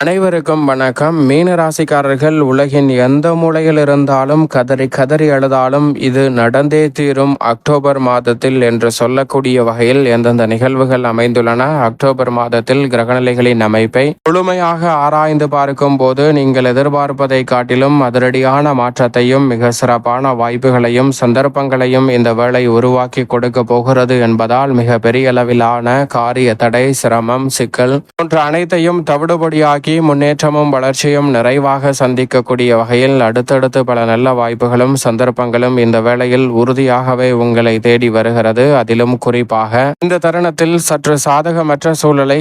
அனைவருக்கும் வணக்கம். மீன ராசிக்காரர்கள் உலகின் எந்த மூலையில் இருந்தாலும் கதறி கதறி அழுதாலும் இது நடந்தே தீரும் அக்டோபர் மாதத்தில் என்று சொல்லக்கூடிய வகையில் எந்தெந்த நிகழ்வுகள் அமைந்துள்ளன. அக்டோபர் மாதத்தில் கிரகநிலைகளின் அமைப்பை முழுமையாக ஆராய்ந்து பார்க்கும் போது நீங்கள் எதிர்பார்ப்பதை காட்டிலும் அதிரடியான மாற்றத்தையும் மிக சிறப்பான வாய்ப்புகளையும் சந்தர்ப்பங்களையும் இந்த வேலை உருவாக்கி கொடுக்க போகிறது என்பதால் மிக பெரிய அளவிலான காரிய தடை சிரமம் சிக்கல் போன்ற அனைத்தையும் தவிடுபடியாக்கி முன்னேற்றமும் வளர்ச்சியும் நிறைவாக சந்திக்கக்கூடிய வகையில் அடுத்தடுத்து பல நல்ல வாய்ப்புகளும் சந்தர்ப்பங்களும் இந்த வேளையில் உறுதியாகவே உங்களை தேடி வருகிறது. அதிலும் குறிப்பாக இந்த தருணத்தில் சற்று சாதகமற்ற சூழலை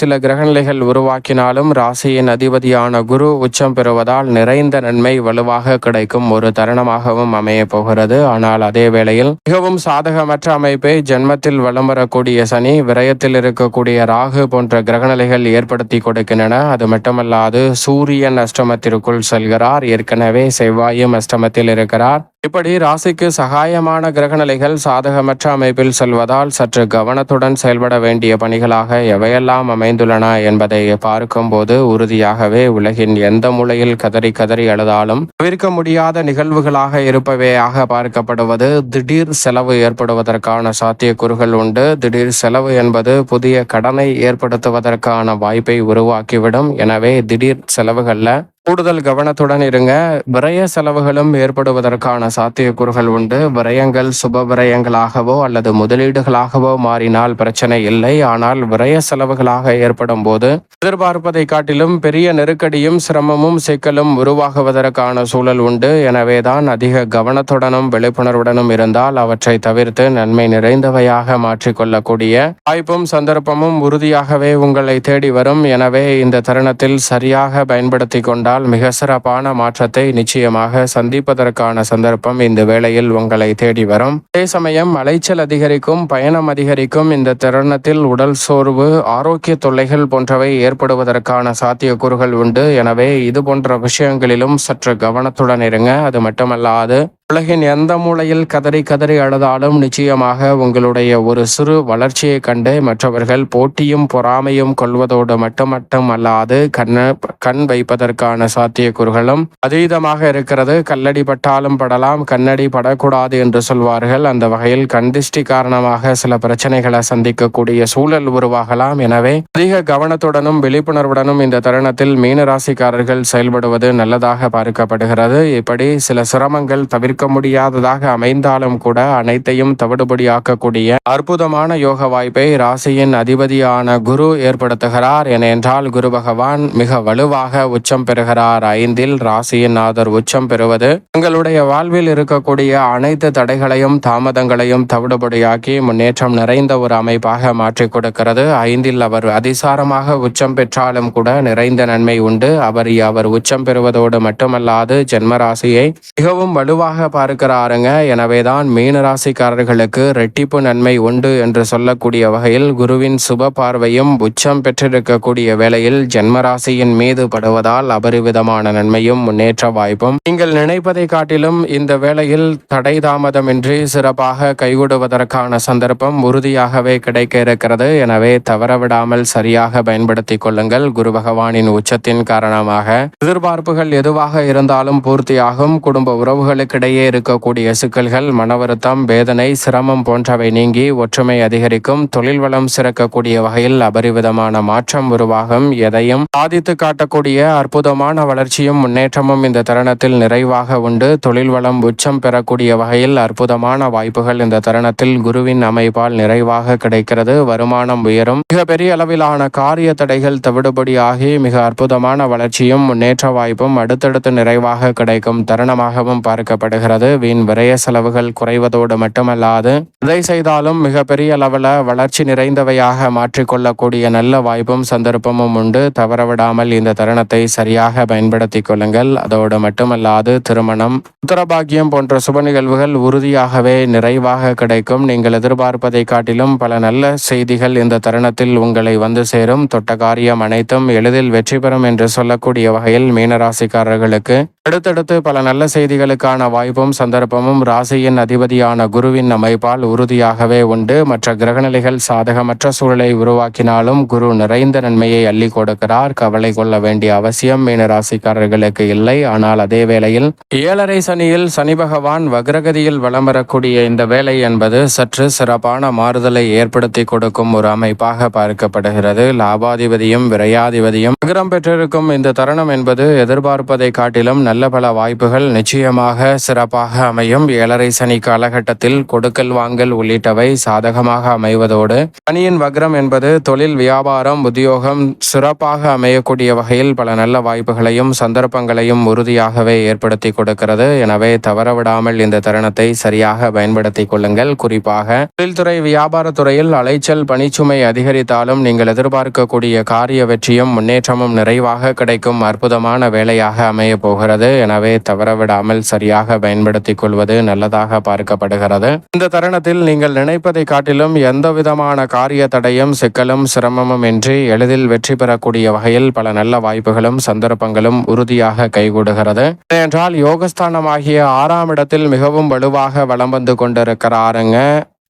சில கிரகநிலைகள் உருவாக்கினாலும் ராசியின் அதிபதியான குரு உச்சம் பெறுவதால் நிறைந்த நன்மை வலுவாக கிடைக்கும் ஒரு தருணமாகவும் அமைய போகிறது. ஆனால் அதே வேளையில் மிகவும் சாதகமற்ற அமைப்பை ஜென்மத்தில் வலம் வரக்கூடிய சனி விரயத்தில் இருக்கக்கூடிய ராகு போன்ற கிரகநிலைகள் ஏற்படுத்தி கொடுக்கின்றன. அது மட்டுமல்லாது சூரியன் அஷ்டமத்திற்குள் செல்கிறார். ஏற்கனவே செவ்வாயும் அஷ்டமத்தில் இருக்கிறார். இப்படி ராசிக்கு சகாயமான கிரகநிலைகள் சாதகமற்ற அமைப்பில் செல்வதால் சற்று கவனத்துடன் செயல்பட வேண்டிய பணிகளாக எவையெல்லாம் அமைந்துள்ளன என்பதை பார்க்கும்போது உறுதியாகவே உலகின் எந்த மூலையில் கதறி கதறி அழுதாலும் தவிர்க்க முடியாத நிகழ்வுகளாக இருப்பவையாக பார்க்கப்படுவது. திடீர் செலவு ஏற்படுவதற்கான சாத்தியக்கூறுகள் உண்டு. திடீர் செலவு என்பது புதிய கடனை ஏற்படுத்துவதற்கான வாய்ப்பை உருவாக்கிவிடும். எனவே திடீர் செலவுகளில் கூடுதல் கவனத்துடன் இருங்க. விரய செலவுகளும் ஏற்படுவதற்கான சாத்தியக்கூறுகள் உண்டு. விரயங்கள் சுப விரயங்களாகவோ அல்லது முதலீடுகளாகவோ மாறினால் பிரச்சனை இல்லை. ஆனால் விரய செலவுகளாக ஏற்படும் போது எதிர்பார்ப்பதை காட்டிலும் பெரிய நெருக்கடியும் சிரமமும் சிக்கலும் உருவாகுவதற்கான சூழல் உண்டு. எனவேதான் அதிக கவனத்துடனும் விழிப்புணர்வுடனும் இருந்தால் அவற்றை தவிர்த்து நன்மை நிறைந்தவையாக மாற்றிக்கொள்ளக்கூடிய வாய்ப்பும் சந்தர்ப்பமும் உறுதியாகவே உங்களை தேடி வரும். எனவே இந்த தருணத்தில் சரியாக பயன்படுத்தி கொண்டால் மிக சிறப்பான மாற்றத்தை நிச்சயமாக சந்திப்பதற்கான சந்தர்ப்பம் இந்த வேளையில் உங்களை தேடி வரும். அதே சமயம் அலைச்சல் அதிகரிக்கும் பயணம் அதிகரிக்கும் இந்த தருணத்தில் உடல் சோர்வு ஆரோக்கிய தொல்லைகள் போன்றவை ஏற்படுவதற்கான சாத்தியக்கூறுகள் உண்டு. எனவே இது போன்ற விஷயங்களிலும் சற்று கவனத்துடன் இருங்க. அது மட்டுமல்லாது உலகின் எந்த மூலையில் கதறி கதறி அழுதாலும் நிச்சயமாக உங்களுடைய ஒரு சிறு வளர்ச்சியை கண்டு மற்றவர்கள் போட்டியும் பொறாமையும் கொள்வதோடு மட்டுமட்டும் அல்லாது கண்ண கண் வைப்பதற்கான சாத்தியக்கூறுகளும் அதீதமாக இருக்கிறது. கல்லடி பட்டாலும் படலாம் கண்ணடி படக்கூடாது என்று சொல்வார்கள். அந்த வகையில் கண்டிஷ்டி காரணமாக சில பிரச்சனைகளை சந்திக்கக்கூடிய சூழல் உருவாகலாம். எனவே அதிக கவனத்துடனும் விழிப்புணர்வுடனும் இந்த தருணத்தில் மீன ராசிக்காரர்கள் செயல்படுவது நல்லதாக பார்க்கப்படுகிறது. இப்படி சில சிரமங்கள் தவிர்க்க முடியாததாக அமைந்தாலும் கூட அனைத்தையும் தவிடுபடியாக்கக்கூடிய அற்புதமான யோக வாய்ப்பை ராசியின் அதிபதியான குரு ஏற்படுத்துகிறார். ஏனென்றால் குரு பகவான் மிக வலுவாக உச்சம் பெறுகிறார். ஐந்தில் ராசியின் ஆதர் உச்சம் பெறுவது உங்களுடைய வாழ்வில் இருக்கக்கூடிய அனைத்து தடைகளையும் தாமதங்களையும் தவிடுபடியாக்கி முன்னேற்றம் நிறைந்த ஒரு அமைப்பாக மாற்றிக் கொடுக்கிறது. ஐந்தில் அவர் அதிசாரமாக உச்சம் பெற்றாலும் கூட நிறைந்த நன்மை உண்டு. அவர் அவர் உச்சம் பெறுவதோடு மட்டுமல்லாது ஜென்ம ராசியை மிகவும் வலுவாக பார்க்கிறாருங்க. எனவேதான் மீன ராசிக்காரர்களுக்கு ரெட்டிப்பு நன்மை உண்டு என்று சொல்லக்கூடிய வகையில் குருவின் சுப பார்வையும் உச்சம் பெற்றிருக்கக்கூடிய வேளையில் ஜென்ம ராசியின் மீது படுவதால் அபரிவிதமான நன்மையும் முன்னேற்ற வாய்ப்பும். நீங்கள் நினைப்பதை காட்டிலும் இந்த வேளையில் தடை தாமதமின்றி சிறப்பாக கைகூடுவதற்கான சந்தர்ப்பம் உறுதியாகவே கிடைக்க இருக்கிறது. எனவே தவறவிடாமல் சரியாக பயன்படுத்திக் கொள்ளுங்கள். குரு பகவானின் உச்சத்தின் காரணமாக எதிர்பார்ப்புகள் எதுவாக இருந்தாலும் பூர்த்தியாகும். குடும்ப உறவுகளுக்கிடையே இருக்கக்கூடிய சிக்கல்கள் மன வருத்தம் வேதனை சிரமம் போன்றவை நீங்கி ஒற்றுமை அதிகரிக்கும் தொழில் வளம் சிறக்கக்கூடிய வகையில் அபரிவிதமான மாற்றம் உருவாகும். எதையும் சாதித்து காட்டக்கூடிய அற்புதமான வளர்ச்சியும் முன்னேற்றமும் இந்த தருணத்தில் நிறைவாக உண்டு. தொழில் வளம் உச்சம் பெறக்கூடிய வகையில் அற்புதமான வாய்ப்புகள் இந்த தருணத்தில் குருவின் அமைப்பால் நிறைவாக கிடைக்கிறது. வருமானம் உயரும். மிக பெரிய அளவிலான காரிய தடைகள் தவிடுபடியாகி மிக அற்புதமான வளர்ச்சியும் முன்னேற்ற வாய்ப்பும் அடுத்தடுத்து நிறைவாக கிடைக்கும் தருணமாகவும் பார்க்கப்படுகிறது. வீண் விரய செலவுகள் குறைவதோடு மட்டுமல்லாது எதை செய்தாலும் மிகப்பெரிய அளவில் வளர்ச்சி நிறைந்தவையாக மாற்றிக்கொள்ளக்கூடிய நல்ல வாய்ப்பும் சந்தர்ப்பமும் உண்டு. தவறவிடாமல் இந்த தருணத்தை சரியாக பயன்படுத்தி கொள்ளுங்கள். அதோடு மட்டுமல்லாது திருமணம் உத்தரபாகியம் போன்ற சுப நிகழ்வுகள் உறுதியாகவே நிறைவாக கிடைக்கும். நீங்கள் எதிர்பார்ப்பதை காட்டிலும் பல நல்ல செய்திகள் இந்த தருணத்தில் உங்களை வந்து சேரும். தொட்ட காரியம் அனைத்தும் எளிதில் வெற்றி பெறும் என்று சொல்லக்கூடிய வகையில் மீனராசிக்காரர்களுக்கு அடுத்தடுத்து பல நல்ல செய்திகளுக்கான வாய்ப்பு வாய்ப்பும் சந்தர்ப்பமும் ராசியின் அதிபதியான குருவின் அமைப்பால் உறுதியாகவே உண்டு. மற்ற கிரகநிலைகள் சாதகமற்ற சூழலை உருவாக்கினாலும் குரு நிறைந்த நன்மையை அள்ளி கொடுக்கிறார். கவலை கொள்ள வேண்டிய அவசியம் மீன ராசிக்காரர்களுக்கு இல்லை. ஆனால் அதே வேளையில் ஏழரை சனியில் சனி பகவான் வக்ரகதியில் வலம் வரக்கூடிய இந்த வேலை என்பது சற்று சிறப்பான மாறுதலை ஏற்படுத்தி கொடுக்கும் ஒரு அமைப்பாக பார்க்கப்படுகிறது. லாபாதிபதியும் விரையாதிபதியும் வக்ரம் பெற்றிருக்கும் இந்த தருணம் என்பது எதிர்பார்ப்பதை காட்டிலும் நல்ல பல வாய்ப்புகள் நிச்சயமாக சிறப்பாக அமையும். ஏழரை சனி காலகட்டத்தில் கொடுக்கல் வாங்கல் உள்ளிட்டவை சாதகமாக அமைவதோடு சனியின் வக்ரம் என்பது தொழில் வியாபாரம் உத்தியோகம் சிறப்பாக அமையக்கூடிய வகையில் பல நல்ல வாய்ப்புகளையும் சந்தர்ப்பங்களையும் உறுதியாகவே ஏற்படுத்தி கொடுக்கிறது. எனவே தவறவிடாமல் இந்த தருணத்தை சரியாக பயன்படுத்திக் கொள்ளுங்கள். குறிப்பாக தொழில்துறை வியாபாரத்துறையில் அலைச்சல் பணிச்சுமை அதிகரித்தாலும் நீங்கள் எதிர்பார்க்கக்கூடிய காரிய வெற்றியும் முன்னேற்றமும் நிறைவாக கிடைக்கும் அற்புதமான வேலையாக அமைய போகிறது. எனவே தவறவிடாமல் சரியாக பயன்படுத்திக் கொள்வது நல்லதாக பார்க்கப்படுகிறது. இந்த தருணத்தில் நீங்கள் நினைப்பதை காட்டிலும் எந்த விதமான காரிய தடையும் சிக்கலும் சிரமமும் இன்றி எளிதில் வெற்றி பெறக்கூடிய வகையில் பல நல்ல வாய்ப்புகளும் சந்தர்ப்பங்களும் உறுதியாக கைகூடுகிறது. என்றால் யோகஸ்தானமாகிய ஆறாம் இடத்தில் மிகவும் வலுவாக வலம் வந்து கொண்டிருக்கிறாருங்க.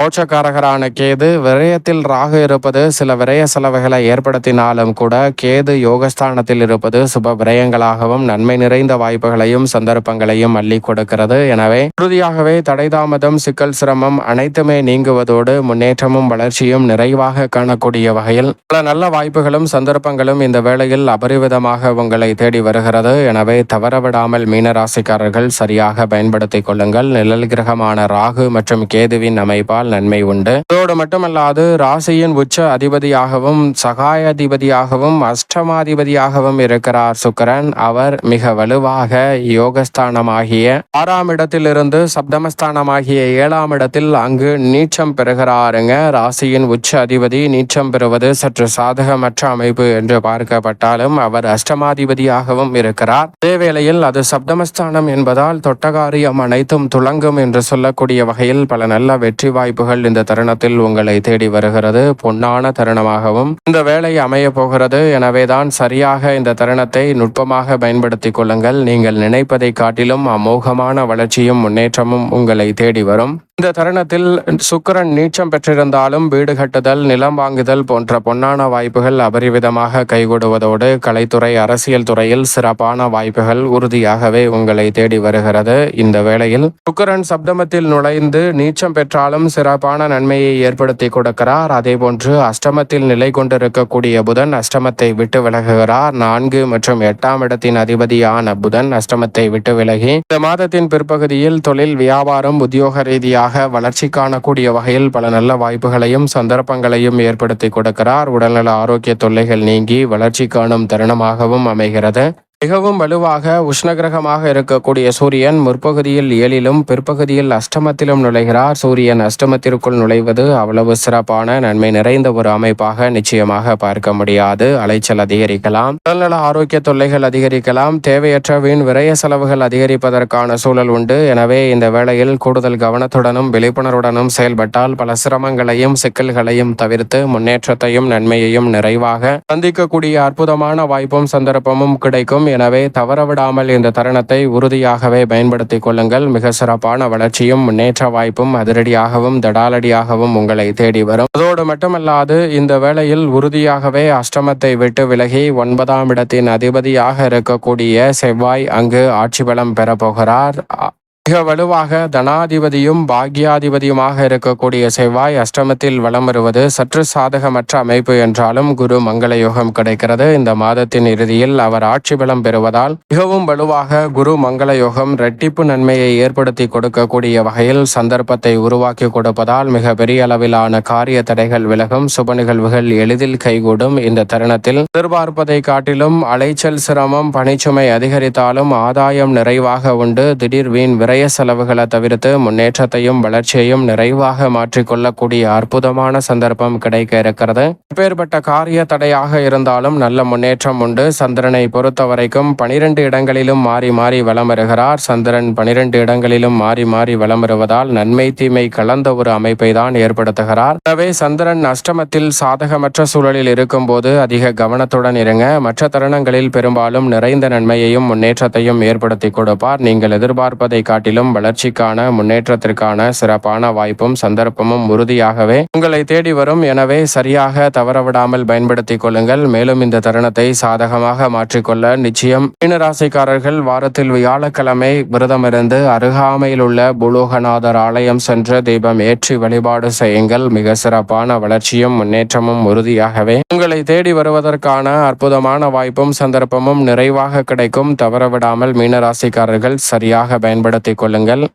மோட்சக்காரகரான கேது விரயத்தில் ராகு இருப்பது சில விரய செலவுகளை ஏற்படுத்தினாலும் கூட கேது யோகஸ்தானத்தில் இருப்பது சுப விரயங்களாகவும் நன்மை நிறைந்த வாய்ப்புகளையும் சந்தர்ப்பங்களையும் அள்ளி கொடுக்கிறது. எனவே உறுதியாகவே தடைதாமதம் சிக்கல் சிரமம் அனைத்துமே நீங்குவதோடு முன்னேற்றமும் வளர்ச்சியும் நிறைவாக காணக்கூடிய வகையில் பல நல்ல வாய்ப்புகளும் சந்தர்ப்பங்களும் இந்த வேளையில் அபரிவிதமாக உங்களை தேடி வருகிறது. எனவே தவறவிடாமல் மீனராசிக்காரர்கள் சரியாக பயன்படுத்திக் கொள்ளுங்கள். நிழல் கிரகமான ராகு மற்றும் கேதுவின் அமைப்பால் நன்மை உண்டு. அதோடு மட்டுமல்லாது ராசியின் உச்ச அதிபதியாகவும் சகாயாதிபதியாகவும் அஷ்டமாதிபதியாகவும் இருக்கிறார் சுக்கிரன். அவர் மிக வலுவாக யோகஸ்தானமாகிய ஆறாம் இடத்திலிருந்து சப்தமஸ்தானமாகிய ஏழாம் இடத்தில் அங்கு நீச்சம் பெறுகிறாருங்க. ராசியின் உச்ச அதிபதி நீச்சம் பெறுவது சற்று சாதகமற்ற அமைப்பு என்று பார்க்கப்பட்டாலும் அவர் அஷ்டமாதிபதியாகவும் இருக்கிறார். அதே வேளையில் அது சப்தமஸ்தானம் என்பதால் தொட்டகாரியம் அனைத்தும் துளங்கும் என்று சொல்லக்கூடிய வகையில் பல நல்ல வெற்றி வாய்ப்பு வாய்ப்புகள் இந்த தருணத்தில் உங்களை தேடி வருகிறது. பொன்னான தருணமாகவும் இந்த வேலை அமைய போகிறது. எனவேதான் சரியாக இந்த தருணத்தை நுட்பமாக பயன்படுத்திக் கொள்ளுங்கள். நீங்கள் நினைப்பதை காட்டிலும் அமோகமான வளர்ச்சியும் முன்னேற்றமும் உங்களை தேடி வரும். இந்த தருணத்தில் சுக்கிரன் நீச்சம் பெற்றிருந்தாலும் வீடு கட்டுதல் நிலம் வாங்குதல் போன்ற பொன்னான வாய்ப்புகள் அபரிவிதமாக கைகூடுவதோடு கலைத்துறை அரசியல் துறையில் சிறப்பான வாய்ப்புகள் உறுதியாகவே உங்களை தேடி வருகிறது. இந்த வேளையில் சுக்கரன் சப்தமத்தில் நுழைந்து நீச்சம் பெற்றாலும் சிறப்பான நன்மையை ஏற்படுத்தி கொடுக்கிறார். அதேபோன்று அஷ்டமத்தில் நிலை கொண்டிருக்கக்கூடிய புதன் அஷ்டமத்தை விட்டு விலகுகிறார். நான்கு மற்றும் எட்டாம் இடத்தின் அதிபதியான புதன் அஷ்டமத்தை விட்டு விலகி இந்த மாதத்தின் பிற்பகுதியில் தொழில் வியாபாரம் உத்தியோக ரீதியாக வளர்ச்சி காணக்கூடிய வகையில் பல நல்ல வாய்ப்புகளையும் சந்தர்ப்பங்களையும் ஏற்படுத்தி கொடுக்கிறார். உடல்நல ஆரோக்கிய தொல்லைகள் நீங்கி வளர்ச்சி காணும் தருணமாகவும் அமைகிறது. மிகவும் வலுவாக உஷ்ணகிரகமாக இருக்கக்கூடிய சூரியன் முற்பகுதியில் ஏழிலும் பிற்பகுதியில் அஷ்டமத்திலும் நுழைகிறார். சூரியன் அஷ்டமத்திற்குள் நுழைவது அவ்வளவு சிறப்பான நன்மை நிறைந்த ஒரு அமைப்பாக நிச்சயமாக பார்க்க முடியாது. அலைச்சல் அதிகரிக்கலாம். உடல்நல ஆரோக்கிய தொல்லைகள் அதிகரிக்கலாம். தேவையற்ற வீண் விரய செலவுகள் அதிகரிப்பதற்கான சூழல் உண்டு. எனவே இந்த வேளையில் கூடுதல் கவனத்துடனும் விழிப்புணர்வுடனும் செயல்பட்டால் பல சிரமங்களையும் சிக்கல்களையும் தவிர்த்து முன்னேற்றத்தையும் நன்மையையும் நிறைவாக சந்திக்கக்கூடிய அற்புதமான வாய்ப்பும் சந்தர்ப்பமும் கிடைக்கும். எனவே தவறவிடாமல் இந்த தருணத்தை உறுதியாகவே பயன்படுத்திக் கொள்ளுங்கள். மிக சிறப்பான வளர்ச்சியும் முன்னேற்ற வாய்ப்பும் அதிரடியாகவும் தடாலடியாகவும் உங்களை தேடி வரும். அதோடு மட்டுமல்லாது இந்த வேளையில் உறுதியாகவே அஷ்டமத்தை விட்டு விலகி ஒன்பதாம் இடத்தின் அதிபதியாக இருக்கக்கூடிய செவ்வாய் அங்கு ஆட்சி பலம் பெறப்போகிறார் மிக வலுவாக தனாதிபதியும் பாக்யாதிபதியுமாக இருக்கக்கூடிய செவ்வாய் அஷ்டமத்தில் வலம் வருவது சற்று சாதகமற்ற அமைப்பு என்றாலும் குரு மங்கள யோகம் கிடைக்கிறது. இந்த மாதத்தின் இறுதியில் அவர் ஆட்சி பலம் பெறுவதால் மிகவும் வலுவாக குரு மங்கள யோகம் இரட்டிப்பு நன்மையை ஏற்படுத்தி கொடுக்கக்கூடிய வகையில் சந்தர்ப்பத்தை உருவாக்கி கொடுப்பதால் மிக பெரிய அளவிலான காரிய தடைகள் விலகும். சுப நிகழ்வுகள் எளிதில் கைகூடும். இந்த தருணத்தில் எதிர்பார்ப்பதை காட்டிலும் அலைச்சல் சிரமம் பணிச்சுமை அதிகரித்தாலும் ஆதாயம் நிறைவாக உண்டு. திடீர் வீண் விரை விரய செலவுகளை தவிர்த்து முன்னேற்றத்தையும் வளர்ச்சியையும் நிறைவாக மாற்றிக்கொள்ளக்கூடிய அற்புதமான சந்தர்ப்பம் கிடைக்க இருக்கிறது. எப்பேற்பட்ட காரிய தடையாக இருந்தாலும் நல்ல முன்னேற்றம் உண்டு. சந்திரனை பொறுத்த வரைக்கும் பனிரெண்டு இடங்களிலும் மாறி மாறி வலம் வருகிறார். சந்திரன் பனிரெண்டு இடங்களிலும் மாறி மாறி வலம் வருவதால் நன்மை தீமை கலந்த ஒரு அமைப்பை தான் ஏற்படுத்துகிறார். எனவே சந்திரன் அஷ்டமத்தில் சாதகமற்ற சூழலில் இருக்கும்போது அதிக கவனத்துடன் இருங்க. மற்ற தருணங்களில் பெரும்பாலும் நிறைந்த நன்மையையும் முன்னேற்றத்தையும் ஏற்படுத்தி கொடுப்பார். நீங்கள் எதிர்பார்ப்பதை காட்டி காட்டிலும் வளர்ச்சிக்கான முன்னேற்றத்திற்கான சிறப்பான வாய்ப்பும் சந்தர்ப்பமும் உறுதியாகவே உங்களை தேடி வரும். எனவே சரியாக தவறவிடாமல் பயன்படுத்திக் கொள்ளுங்கள். மேலும் இந்த தருணத்தை சாதகமாக மாற்றிக்கொள்ள நிச்சயம் மீனராசிக்காரர்கள் வாரத்தில் வியாழக்கிழமை விரதமிருந்து அருகாமையில் உள்ள புலோகநாதர் ஆலயம் சென்று தீபம் ஏற்றி வழிபாடு செய்யுங்கள். மிக சிறப்பான வளர்ச்சியும் முன்னேற்றமும் உறுதியாகவே உங்களை தேடி வருவதற்கான அற்புதமான வாய்ப்பும் சந்தர்ப்பமும் நிறைவாக கிடைக்கும். தவறவிடாமல் மீனராசிக்காரர்கள் சரியாக பயன்படுத்திக் கொள்ளுங்கள்